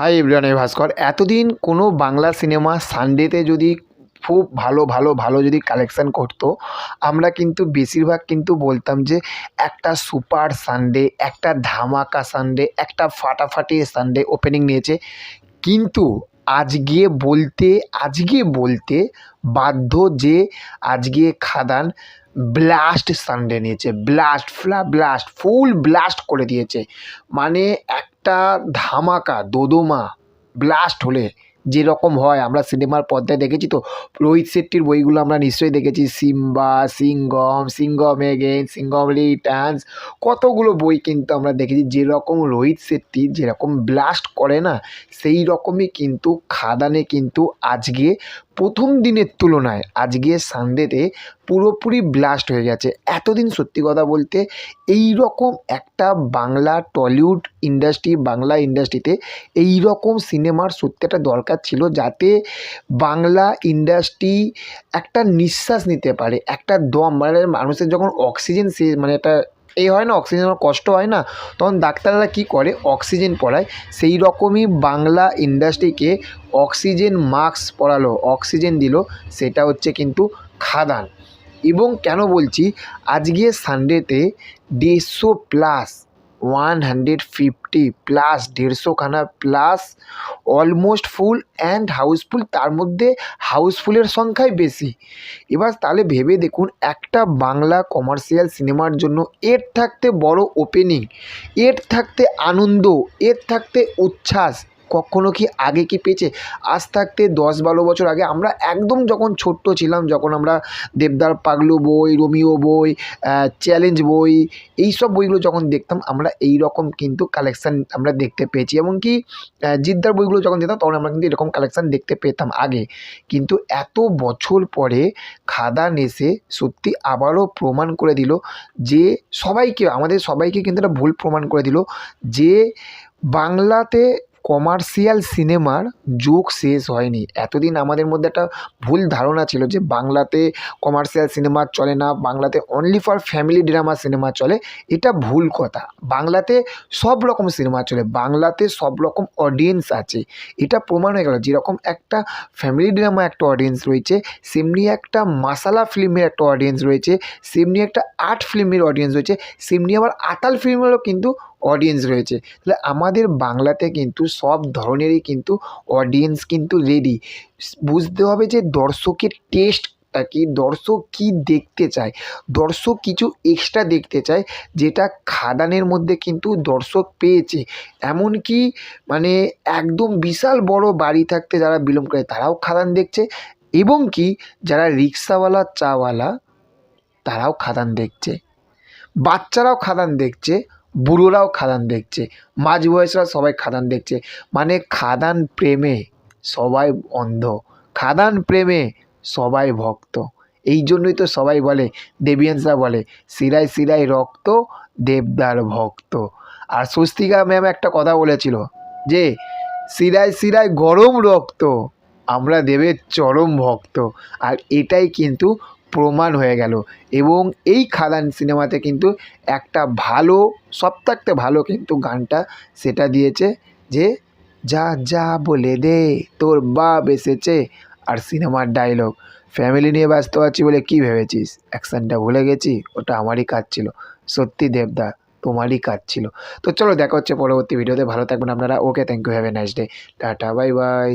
Hi everyone, আমি ভাস্কর। এতদিন কোনো বাংলা সিনেমা সানডেতে যদি খুব ভালো ভালো ভালো যদি কালেকশান করতো, আমরা কিন্তু বেশিরভাগ কিন্তু বলতাম যে একটা সুপার সানডে, একটা ধামাকা সানডে, একটা ফাটাফাটি সানডে ওপেনিং নিয়েছে। কিন্তু আজকে বলতে আজকে বলতে বাধ্য যে আজকে খাদান ব্লাস্ট সানডে নিয়েছে। ব্লাস্ট ফ্লা ব্লাস্ট ফুল ব্লাস্ট করে দিয়েছে। মানে একটা ধামাকা, দোদোমা ব্লাস্ট হলে যেরকম হয়, আমরা সিনেমার পর্দায় দেখেছি তো, রোহিত শেট্টির বইগুলো আমরা নিশ্চয়ই দেখেছি, সিম্বা, সিঙ্গম সিঙ্গম এগেন সিঙ্গম রিটার্নস কতগুলো বই কিন্তু আমরা দেখেছি, যেরকম রোহিত শেট্টি যেরকম ব্লাস্ট করে না সেই রকমই কিন্তু খাদানে কিন্তু আজকে প্রথম দিনের তুলনায়, আজকে সানডেতে পুরোপুরি ব্লাস্ট হয়ে গেছে। এতদিন সত্যি কথা বলতে এই রকম একটা বাংলা টলিউড ইন্ডাস্ট্রি বাংলা ইন্ডাস্ট্রিতে এই রকম সিনেমার সত্যি একটা দরকার ছিল যাতে বাংলা ইন্ডাস্ট্রি একটা নিঃশ্বাস নিতে পারে, একটা দম। মানে মানুষের যখন অক্সিজেন সে মানে একটা এই হয় না অক্সিজেনের কষ্ট হয় না, তখন ডাক্তাররা কী করে? অক্সিজেন পড়ায়। সেই রকমই বাংলা ইন্ডাস্ট্রিকে অক্সিজেন মাস্ক পরালো অক্সিজেন দিল, সেটা হচ্ছে কিন্তু খাদান। এবং কেন বলছি? আজকে সানডেতে দেড়শো plus one hundred fifty plus দেড়শোখানা plus almost full and houseful তার মধ্যে হাউসফুলের সংখ্যাই বেশি। এবার তাহলে ভেবে দেখুন, একটা বাংলা কমার্শিয়াল সিনেমার জন্য এর থাকতে বড় ওপেনিং এর থাকতে আনন্দ, এর থাকতে উচ্ছ্বাস কখনো কি আগে কি পেয়েছে? আজ থাকতে দশ বারো বছর আগে আমরা একদম যখন ছোট্ট ছিলাম, যখন আমরা দেবদার পাগলু বই, রোমিও বই চ্যালেঞ্জ বই এই সব বইগুলো যখন দেখতাম, আমরা এই রকম কিন্তু কালেকশান আমরা দেখতে পেয়েছি। এমনকি জিদ্দার বইগুলো যখন দেখতাম, তখন আমরা কিন্তু এরকম কালেকশান দেখতে পেতাম আগে। কিন্তু এত বছর পরে খাদান এসে সত্যি আবারও প্রমাণ করে দিল যে সবাইকে, আমাদের সবাইকে কিন্তু এটা ভুল প্রমাণ করে দিল যে বাংলাতে কমার্শিয়াল সিনেমার যুগ শেষ হয়নি। এতদিন আমাদের মধ্যে একটা ভুল ধারণা ছিল যে বাংলাতে কমার্শিয়াল সিনেমা চলে না, বাংলাতে only for family drama cinema চলে। এটা ভুল কথা। বাংলাতে সব রকম সিনেমা চলে, বাংলাতে সব রকম অডিয়েন্স আছে। এটা প্রমাণ হয়ে গেল, যেরকম একটা ফ্যামিলি ড্রামা একটা অডিয়েন্স রয়েছে, সেমনি একটা মাসালা ফিল্মের একটা অডিয়েন্স রয়েছে, সেমনি একটা আর্ট ফিল্মের অডিয়েন্স রয়েছে, সেমনি আবার আতাল ফিল্মেরও কিন্তু অডিয়েন্স রয়েছে। তাহলে আমাদের বাংলাতে কিন্তু সব ধরনেরই কিন্তু অডিয়েন্স কিন্তু রেডি বুঝতে হবে যে দর্শকের টেস্টটা কি, দর্শক কী দেখতে চায়। দর্শক কিছু এক্সট্রা দেখতে চায়, যেটা খাদানের মধ্যে কিন্তু দর্শক পেয়েছে। এমনকি মানে একদম বিশাল বড় বাড়ি থাকতে যারা বিলং করে, তারাও খাদান দেখছে। এবং কি, যারা রিক্সাওয়ালা, চাওয়ালা, তারাও খাদান দেখছে। বাচ্চারাও খাদান দেখছে। বুড়োরাও খাদান দেখছে, মাঝ বয়সরা সবাই খাদান দেখছে। মানে খাদান প্রেমে সবাই অন্ধ, খাদান প্রেমে সবাই ভক্ত। এই জন্যই তো সবাই বলে, দেবিয়ান্সরা বলে শিরায় শিরায় রক্ত, দেবদার ভক্ত। আর স্বস্তিকা ম্যাম একটা কথা বলেছিল যে শিরায় শিরায় গরম রক্ত, আমরা দেবের চরম ভক্ত। আর এটাই কিন্তু প্রমাণ হয়ে গেল। এবং এই খাদান সিনেমাতে কিন্তু একটা ভালো সব থাকতে ভালো কিন্তু গানটা সেটা দিয়েছে যে, যা যা বলে দে, তোর বাপ এসেছে। আর সিনেমার ডায়লগ ফ্যামিলি নিয়ে ব্যস্ত আছি বলে কী ভেবেছিস? অ্যাকশানটা ভুলে গেছি? ওটা আমারই কাজ ছিল। সত্যি দেবদা, তোমারই কাজ ছিল। তো চলো দেখা হচ্ছে পরবর্তী ভিডিওতে ভালো থাকবেন আপনারা। Okay thank you have a nice day tata bye by